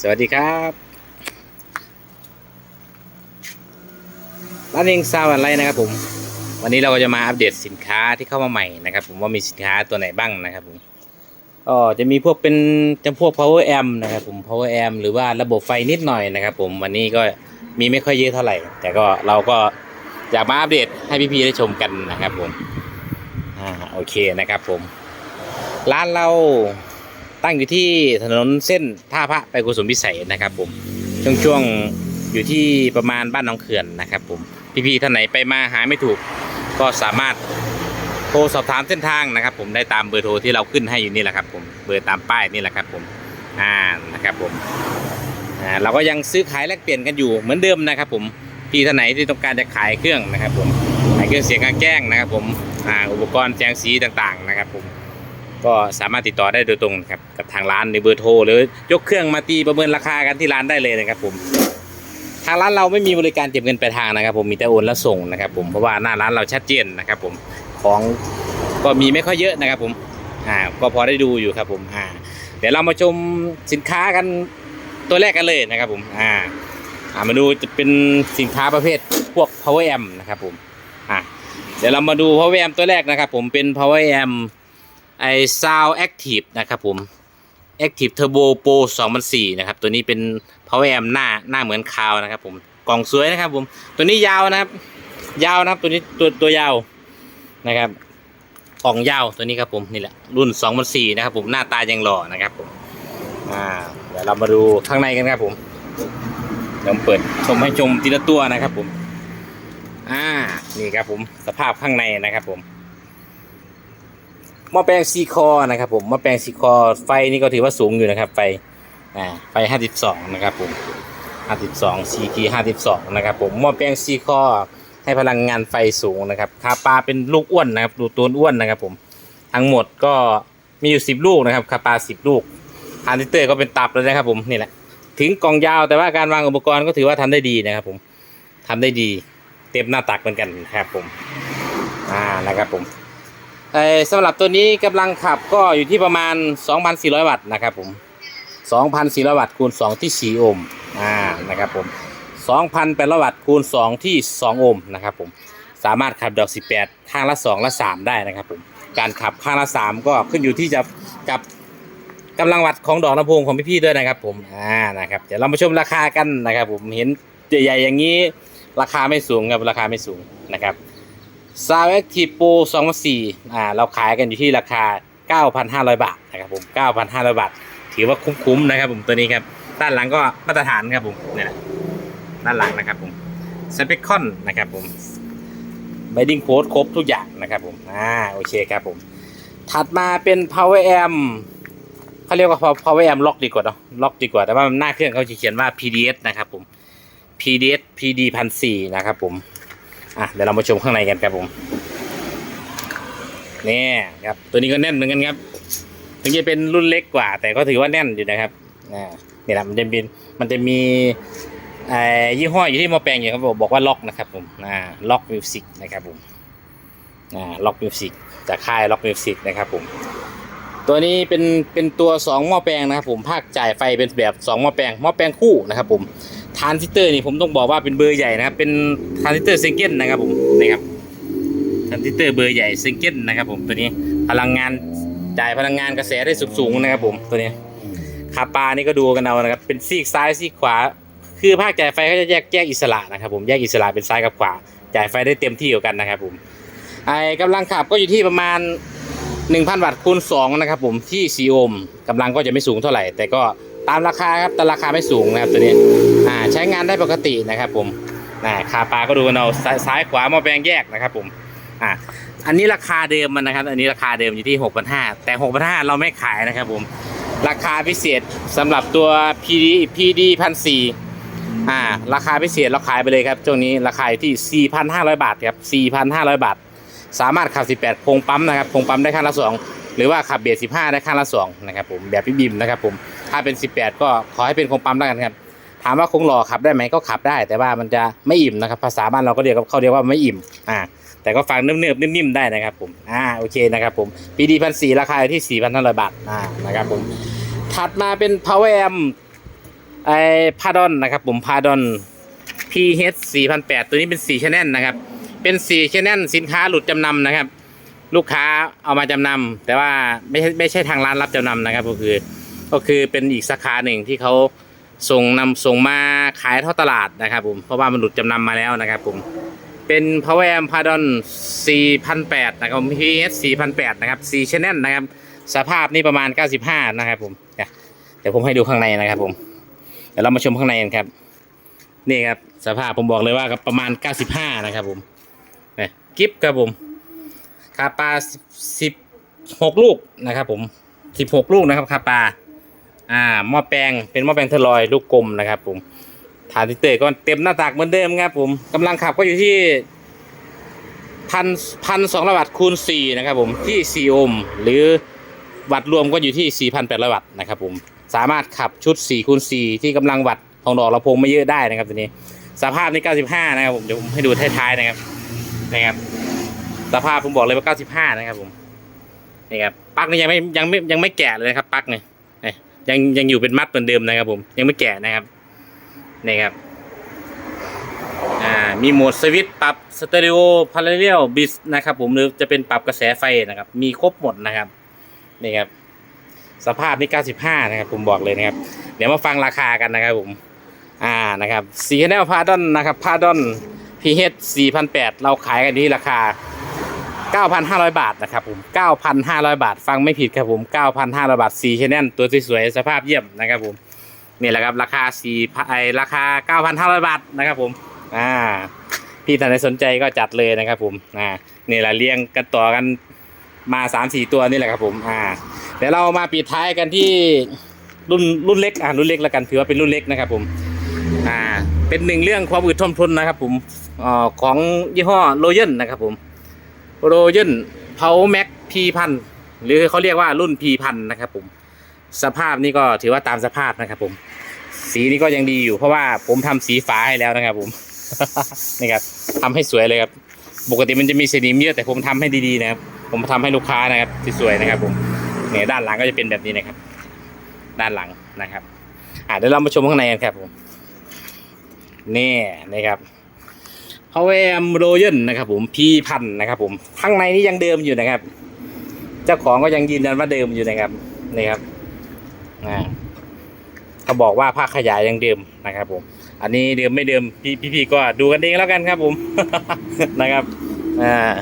สวัสดีครับร้านเองซาวอะไรนะครับผม วันนี้เราก็จะมาอัปเดตสินค้าที่เข้ามาใหม่นะครับผมว่ามีสินค้าตัวไหนบ้างนะครับผมก็จะมีพวกเป็นจำพวก power amp นะครับผม power amp หรือว่าระบบไฟนิดหน่อยนะครับผมวันนี้ก็มีไม่ค่อยเยอะเท่าไหร่ แต่ก็เราก็อยากมาอัปเดตให้พี่ๆได้ชมกันนะครับผมอ่าโอเคนะครับผม ร้านเรา ตั้งอยู่ที่ถนนเส้นท่าพระไปกุศลพิสัยนะครับผมช่วงช่วงๆอยู่ที่ประมาณบ้านน้องเขื่อนนะครับผมพี่ๆท่านไหนไปมาหาไม่ถูก ก็สามารถโทรสอบถามเส้นทางนะครับ ผมได้ตามเบอร์โทรที่เราขึ้นให้อยู่นี่แหละครับผมเบอร์ตามป้ายนี่แหละครับผมอ่านะครับผมอ่าเราก็ยังซื้อขายแลกเปลี่ยนกันอยู่เหมือนเดิมนะครับ ผมพี่ท่านไหนที่ต้องการจะขายเครื่องนะครับ ผมขายเครื่องเสียงกลางแจ้งนะครับ ผมอ่าอุปกรณ์แสงสีต่างๆนะครับ ผม ก็สามารถติดต่อได้โดยตรงครับกับทางร้านในเบอร์โทรหรือยกเครื่องมาตีประเมินราคากันที่ร้านได้เลยนะครับผมทางร้านเราไม่มีบริการเก็บเงินปลายทางนะครับ ผมมีแต่โอนและส่งนะครับ ผมเพราะว่าหน้าร้านเราชัดเจนนะครับ ผมของก็มีไม่ค่อยเยอะนะครับ ผมอ่าก็พอได้ดูอยู่ครับ ผมอ่าเดี๋ยวเรามาชมสินค้ากันตัวแรกกันเลยนะครับ ผมอ่าอ่ามาดูจะเป็นสินค้าประเภทพวก power amp นะครับ ผมอ่าเดี๋ยวเรามาดู power amp ตัวแรกนะครับ ผมเป็น power amp ไอ Sound Active นะครับผม Active Turbo Pro 2004 นะครับ ตัวนี้เป็น Power Amp หน้าหน้าเหมือนคาวนะครับผม กล่องสวยนะครับผม ตัวนี้ยาวนะครับ ยาวนะครับตัวนี้ตัวตัวยาวนะครับ กล่องยาวตัวนี้ครับผมนี่แหละรุ่น 2004 นะครับผมหน้าตายังหล่อนะครับผมอ่าเดี๋ยวเรามาดูข้างในกันครับผมเดี๋ยวผมเปิดชมให้ชมทีละตัวนะครับผม อ่านี่ครับผมสภาพข้างในนะครับผม หม้อแปลงซีคอนะครับผมหม้อแปลงซีคอไฟนี่ก็ถือว่าสูงอยู่นะครับไฟอ่าไฟ52นะครับผม52 CT 52นะครับผมหม้อแปลงซีคอให้พลังงานไฟสูงนะครับคาปลาเป็นลูกอ้วนนะครับดูตัวอ้วนนะครับผมทั้งหมดก็มีอยู่10ลูกนะครับคาปลา10ลูกฮาร์ดิเตอร์ก็เป็นตับเลยนะครับผมนี่แหละถึงกล่องยาวแต่ว่าการวางอุปกรณ์ก็ถือว่าทำได้ดีนะครับผมทำได้ดีเต็มหน้าตักเหมือนกันนะครับผมอ่านะครับผม สำหรับตัวนี้กำลังขับก็อยู่ที่ประมาณ 2,400 วัตต์นะครับผม2,400 วัตต์คูณ 2 ที่ 4 โอห์มอ่านะครับผม2,800 วัตต์คูณ 2 ที่ 2 โอห์มนะครับผมสามารถขับดอก 18 ข้างละ 2 และ 3 ได้นะครับผมการขับข้างละ 3 ก็ขึ้นอยู่ที่จะกับกำลังวัตต์ของดอกลำโพงของพี่ๆด้วยนะครับผมอ่านะครับเดี๋ยวเรามาชมราคากันนะครับผมเห็นใหญ่ๆอย่างนี้ราคาไม่สูงครับราคาไม่สูงนะครับ ซาวเอ็กทีโป2004อ่าเราขายกันอยู่ที่ราคา9,500บาทนะครับผม9,500บาท ถือว่าคุ้มๆนะครับผมตัวนี้ครับด้านหลังก็มาตรฐานครับผมเนี่ยนะด้านหลังนะครับผมสเปคคอนนะครับผมไบดิ้งโพสครบทุกอย่างนะครับผมอ่าโอเคครับผม ถัดมาเป็น power amp เขาเรียกว่า power amp ล็อกดีกว่าเนาะล็อกดีกว่าแต่ว่าหน้าเครื่องเขาจะเขียนว่า PDS นะครับผม PDS PD พันสี่นะครับผม อะเดี๋ยวเรามาชมข้างในกันครับผมนี่ครับตัวนี้ก็แน่นเหมือนกันครับถึงจะเป็นรุ่นเล็กกว่า แต่ก็ถือว่าแน่นอยู่นะครับอ่านี่แหละมันจะเป็นมันจะมีไอ้ยี่ห้ออยู่ที่มอแปลงอยู่ครับผมบอกว่าล็อกนะครับผมอ่าล็อกมิวสิกนะครับผมอ่าล็อกมิวสิกจากค่ายล็อกมิวสิกนะครับผมตัวนี้เป็นเป็นตัว 2 หม้อแปลงนะครับผมภาคจ่ายไฟเป็นแบบ 2 หม้อแปลงหม้อแปลงคู่นะครับผม ทรานซิสเตอร์นี่ผมต้องบอกว่าเป็นเบอร์ใหญ่นะครับ เป็นทรานซิสเตอร์ซิงเกิลนะครับผมนี่ครับทรานซิสเตอร์เบอร์ใหญ่ซิงเกิลนะครับผมตัวนี้พลังงานจ่ายพลังงานกระแสได้สูงๆนะครับผมตัวนี้คาปานี่ก็ดูกันเอานะครับ เป็นซีกซ้ายซีกขวา คือภาคจ่ายไฟเขาจะแยกแยกอิสระนะครับผมแยกอิสระเป็นซ้ายกับขวา จ่ายไฟได้เต็มที่กว่ากันนะครับผมไอ้กำลังขับก็อยู่ที่ประมาณ 1,000 วัตต์คูณ2นะครับผมที่4โอห์มกำลังก็จะไม่สูงเท่าไหร่ แต่ก็ ตามราคาครับแต่ราคาไม่สูงนะครับตัวนี้อ่าใช้งานได้ปกตินะครับผมอ่าคาปาก็ดูกันเอาซ้ายขวามาแปลงแยกนะครับผมอ่าอันนี้ราคาเดิมมันนะครับ อันนี้ราคาเดิมอยู่ที่ 6,500 แต่ 6,500 เราไม่ขายนะครับผม ราคาพิเศษสำหรับตัว PD PD พันสี่อ่า ราคาพิเศษเราขายไปเลยครับช่วงนี้ราคาอยู่ที่ 4,500 บาทครับ 4,500 บาท สามารถขับ 18โพงปั๊มนะครับพงปั๊มได้ข้างละ 2 หรือว่าขับเบียด15 ได้ข้างละ 2 นะครับผม แบบพี่บิมนะครับผมาเป็น 18 ก็ขอให้เป็นคงปั๊มแล้วกันครับ ถามว่าคงหล่อขับได้ไหมก็ขับได้ แต่ว่ามันจะไม่อิ่มนะครับ ภาษาบ้านเราก็เรียกเขาเรียกว่าไม่อิ่มอ่าแต่ก็ฟังเนิบๆนิ่มๆได้นะครับผมอ่าโอเคนะครับผมปีดีพันสี่ราคาอยู่ที่4,500บาทอ่านะครับผมถัดมาเป็น power amp ไอพาดอนนะครับผมพาดอน PH 4008 ตัวนี้เป็น4 channel นะครับ เป็น4 channel สินค้าหลุดจำนำนะครับ ลูกค้าเอามาจำนำแต่ว่าไม่ใช่ไม่ใช่ทางร้านรับจำนำนะครับก็คือ ก็คือเป็นอีกสาขาหนึ่งที่เขาส่งนำส่งมาขายท่อตลาดนะครับผมเพราะว่ามันหลุดจำนำมาแล้วนะครับผมเป็น Power Amp Pardon 4008 นะครับ PS 4008 นะครับ4 channel นะครับ สภาพนี่ประมาณ 95 นะครับผมเดี๋ยวผมให้ดูข้างในนะครับผมเดี๋ยวเรามาชมข้างในกันครับ นี่ครับสภาพผมบอกเลยว่าก็ประมาณ 95 นะครับผมเนี่ยกิฟครับผมคาปา16 ลูกนะครับผม 16 ลูกนะครับคาปา อ่าหม้อแปลงเป็นหม้อแปลงเทอร์ลอยลูกกลมนะครับ ผมฐานติเตอร์ก็เต็มหน้าตักเหมือนเดิมครับ ผมกำลังขับก็อยู่ที่พันพันสองร้อยวัตต์คูณสี่นะครับ ผมที่สี่โอห์มหรือวัตต์รวมก็อยู่ที่สี่พันแปดร้อยวัตต์นะครับ ผมสามารถขับชุดสี่คูณสี่ที่กำลังวัตต์ของดอกลำโพงไม่เยอะได้นะครับตัวนี้ สภาพนี่เก้าสิบห้านะครับผมเดี๋ยวผมให้ดูท้ายๆนะครับนะครับสภาพผมบอกเลยว่าเก้าสิบห้านะครับ ผมนี่ครับปลั๊กนี่ยังไม่ยังไม่ยังไม่แกะเลยนะครับปลั๊กเนี่ย ยังยังอยู่เป็นมัดเหมือนเดิมนะครับผม ยังไม่แกะนะครับนี่ครับอ่ามีโหมดสวิตช์ปรับสเตอริโอพาราเรลบิสนะครับผมหรือจะเป็นปรับกระแสไฟนะครับ มีครบหมดนะครับนี่ครับสภาพนี่95 นะครับ ผมบอกเลยนะครับ เดี๋ยวมาฟังราคากันนะครับผมอ่านะครับสีแนลพาดอนนะครับพาดอน PH 4,800เราขายกันที่ราคา 9,500 บาทนะครับผม9,500 บาท ฟังไม่ผิดครับผม 9,500 บาทสีชแนลตัวสวยๆสภาพเยี่ยมนะครับผมนี่แหละครับราคา4ไอราคา 9,500 บาทนะครับผมอ่าพี่ท่านใดสนใจก็จัดเลยนะครับผมอ่านี่แหละเรียงกันต่อกันมา 3-4 ตัวนี่แหละครับผมอ่าเดี๋ยวเรามาปิดท้ายกันที่รุ่นรุ่นเล็กอ่ารุ่นเล็กแล้วกันถือว่าเป็นรุ่นเล็กนะครับผมอ่าเป็นหนึ่งเรื่องความอึดทนทนนะครับผมอ่าของยี่ห้อโรเยนนะครับผม โรเยนเพาแม็กพีพันหรือเขาเรียกว่ารุ่นพีพันนะครับผมสภาพนี่ก็ถือว่าตามสภาพนะครับ ผม สีนี่ก็ยังดีอยู่เพราะว่าผมทำสีฟ้าให้แล้วนะครับ ผมนี่ครับทำให้สวยเลยครับ ปกติมันจะมีสนิมเยอะแต่ผมทำให้ดีๆนะครับ ผมทำให้ลูกค้านะครับสวยๆนะครับ ผมเนี่ยด้านหลังก็จะเป็นแบบนี้นะครับ ด้านหลังนะครับอ่าเดี๋ยวเรามาชมข้างในกันครับผมนี่นะครับ พาวเวมโรเยนนะครับผมพีพันนะครับผมข้างในนี้ยังเดิมอยู่นะครับ เจ้าของก็ยังยืนยันว่าเดิมอยู่นะครับนี่ครับอ่าเขาบอกว่าภาคขยายยังเดิมนะครับ ผม อันนี้เดิมไม่เดิมพี่พี่ๆก็ดูกันเองแล้วกันครับ ผมนะครับอ่า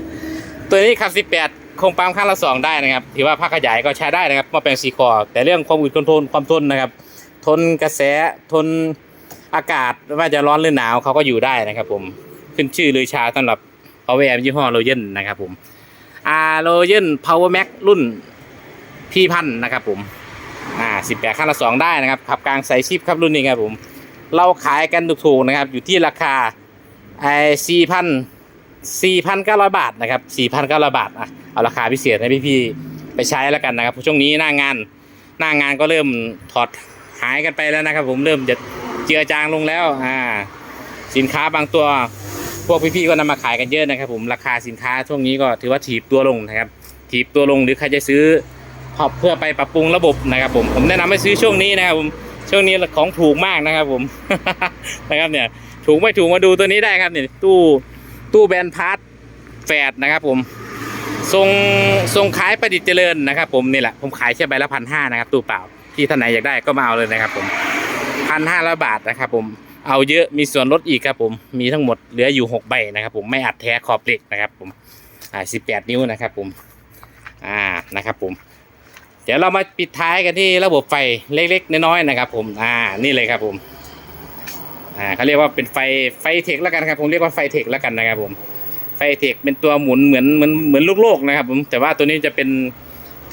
ตัวนี้ขับ 18คงปั๊มข้างละสองได้นะครับ ถือว่าภาคขยายก็ใช้ได้นะครับมาแปลงซีคอ แต่เรื่องความอึดทนทนความทนนะครับ ทนกระแสทนอากาศไม่ว่าจะร้อนหรือหนาวเขาก็อยู่ได้นะครับ ผม ขึ้นชื่อเลยชาสำหรับ Power Amp ยี่ห้อโรเยนนะครับผมอ่าโรเยน Power Max รุ่นพี่พันนะครับผมอ่าสิบแปดขั้นละสองได้นะครับขับกลางใส่ชิปครับรุ่นนี้ครับผม เราขายกันถูกๆนะครับ อยู่ที่ราคาไอ้สี่พันสี่พันเก้าร้อยบาทนะครับสี่พันเก้าร้อยบาทอะเอาราคาพิเศษให้พี่ๆไปใช้แล้วกันนะครับช่วงนี้หน้างานหน้างานก็เริ่มถอดหายกันไปแล้วนะครับ ผมเริ่มจะเจือจางลงแล้วอ่าสินค้าบางตัว วกพี่ๆก็นำมาขายกันเยอะนะครับ ผมราคาสินค้าช่วงนี้ก็ถือว่าถีบตัวลงนะครับ ถีบตัวลงหรือใครจะซื้อเพื่อไปปรับปรุงระบบนะครับผมผมแนะนำให้ซื้อช่วงนี้นะครับผมช่วงนี้ของถูกมากนะครับผมนะครับเนี่ยถูกไม่ถูกมาดูตัวนี้ได้ครับเนี่ยตู้ตู้แบนพาร์ทแฟดนะครับผมทรงทรงขายประดิษฐ์เจริญนะครับ ผมนี่แหละผมขายแค่ใบละพันห้านะครับตู้เปล่าที่ท่านไหนอยากได้ก็มาเอาเลยนะครับผมพันห้าร้อยบาทนะครับผม เอาเยอะมีส่วนลดอีกครับผมมีทั้งหมดเหลืออยู่หกใบนะครับ ผมไม่อัดแท้ขอบเหล็กนะครับ ผมอ่าสินิ้วนะครับ ผมอ่านะครับ ผม เดี๋ยวเรามาปิดท้ายกันที่ระบบไฟเล็ก ๆ น้อยๆนะครับ ผมอ่านี่เลยครับผมอ่าเขาเรียกว่าเป็นไฟไฟเทคแล้วกันครับ ผมเรียกว่าไฟเทคแล้วกันนะครับ ผมไฟเทคเป็นตัวหมุนเหมือนเหมือนเหมือนลูกโลกนะครับ ผมแต่ว่าตัวนี้จะเป็น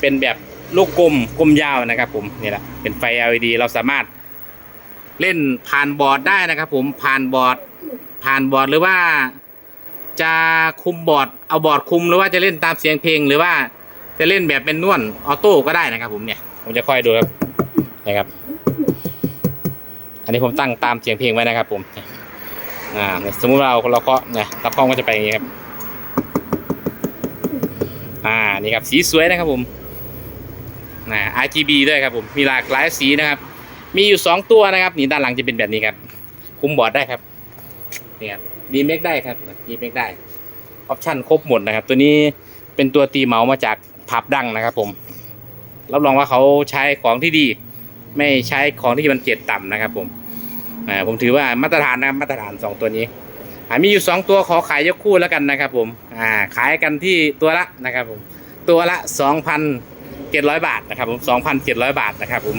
เป็นแบบลูกกลมกลมยาวนะครับ ผมนี่แหละเป็นไฟ LED เราสามารถ เล่นผ่านบอร์ดได้นะครับผมผ่านบอร์ดผ่านบอร์ดหรือว่า จะคุมบอร์ดเอาบอร์ดคุมหรือว่าจะเล่นตามเสียงเพลงหรือว่าจะเล่นแบบเป็นนวลออโต้ก็ได้นะครับ ผมเนี่ยผมจะค่อยดูครับนะครับ อันนี้ผมตั้งตามเสียงเพลงไว้นะครับ ผมอ่าสมมุติเราเราเคาะเนี่ยรับคล้องก็จะไปอย่างนี้ครับอ่านี่ครับสีสวยนะครับผมอ่า RGB ด้วยครับผมมีหลากหลายสีนะครับ มีอยู่สองตัวนะครับนี่ด้านหลังจะเป็นแบบนี้ครับ คุมบอร์ดได้ครับนี่ครับดีเมกได้ครับดีเมกได้ออปชั่นครบหมดนะครับ ตัวนี้เป็นตัวตีเหมามาจากพับดังนะครับ ผมรับรองว่าเขาใช้ของที่ดี ไม่ใช้ของที่มันเกรดต่ำนะครับ ผมอ่าผมถือว่ามาตรฐานนะมาตรฐานสองตัวนี้อ่ามีอยู่สองตัวขอขายยกคู่แล้วกันนะครับ ผมอ่าขายกันที่ตัวละนะครับ ผมตัวละสองพัน เจ็ดร้อยบาทนะครับผมสองพันเจ็ดร้อยบาทนะครับผม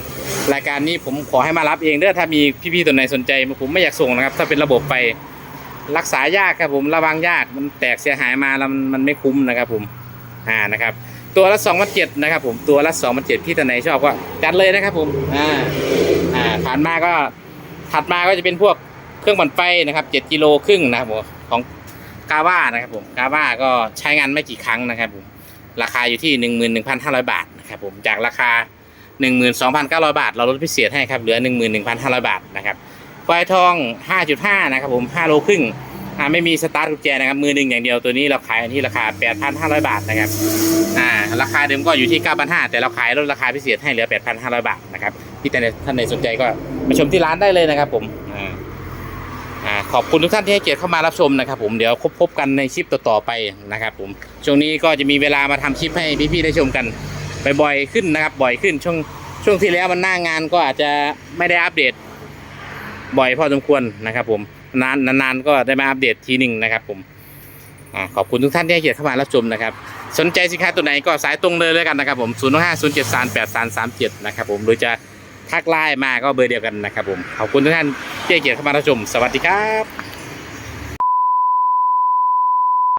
รายการนี้ผมขอให้มารับเองเด้อถ้ามีพี่ๆตัวไหนสนใจผมไม่อยากส่งนะครับ ถ้าเป็นระบบไฟรักษายากครับผมระวังยากมันแตกเสียหายมาแล้วมันไม่คุ้มนะครับผมอ่านะครับ ตัวละสองพันเจ็ดนะครับผมตัวละสองพันเจ็ดพี่ตัวไหนชอบก็จัดเลยนะครับผมอ่าอ่าผ่านมาก็ถัดมาก็จะเป็นพวกเครื่องปั่นไฟนะครับเจ็ดกิโลครึ่งนะครับผมของกาว่านะครับผมกาว่าก็ใช้งานไม่กี่ครั้งนะครับผมราคาอยู่ที่หนึ่งหมื่นหนึ่งพันห้าร้อยบาท ครับผมจากราคาหนึ่งหมื่นสองพันเก้าร้อยบาท เราลดพิเศษให้ครับเหลือหนึ่งหมื่นหนึ่งพันห้าร้อยบาทนะครับควายทองห้าจุดห้านะครับผมห้าโลครึ่งอ่าไม่มีสตาร์ทกุญแจนะครับมือหนึ่งอย่างเดียวตัวนี้เราขายที่ราคาแปดพันห้าร้อยบาทนะครับอ่าราคาเดิมก็อยู่ที่เก้าพันห้าแต่เราขายลดราคาพิเศษให้เหลือแปดพันห้าร้อยบาทนะครับที่ท่านใดท่านใดสนใจก็มาชมที่ร้านได้เลยนะครับผมอ่าขอบคุณทุกท่านที่ให้เกียรติเข้ามารับชมนะครับผมเดี๋ยวพบพบกันในคลิปต่อๆไปนะครับผมช่วงนี้ก็จะมีเวลามาทำคลิปให้พี่ๆได้ชมกัน บ่อยๆขึ้นนะครับ บ่อยขึ้นช่วงช่วงที่แล้วมันหน้างานก็อาจจะไม่ได้อัปเดต บ่อยพอสมควรนะครับ ผมนานนานๆก็ได้มาอัปเดตทีหนึ่งนะครับ ผมอขอบคุณทุกท่านที่ให้เกียรติเข้ามารับชมนะครับ สนใจสินค้าตัวไหนก็สายตรงเลยแล้วกันนะครับ ผม0 5 0 7 3 8 3 3 7นะครับผมหรือจะทักไลน์มาก็เบอร์เดียวกันนะครับผมขอบคุณทุกท่านที่ให้เกียรติเข้ามารับชม สวัสดีครับ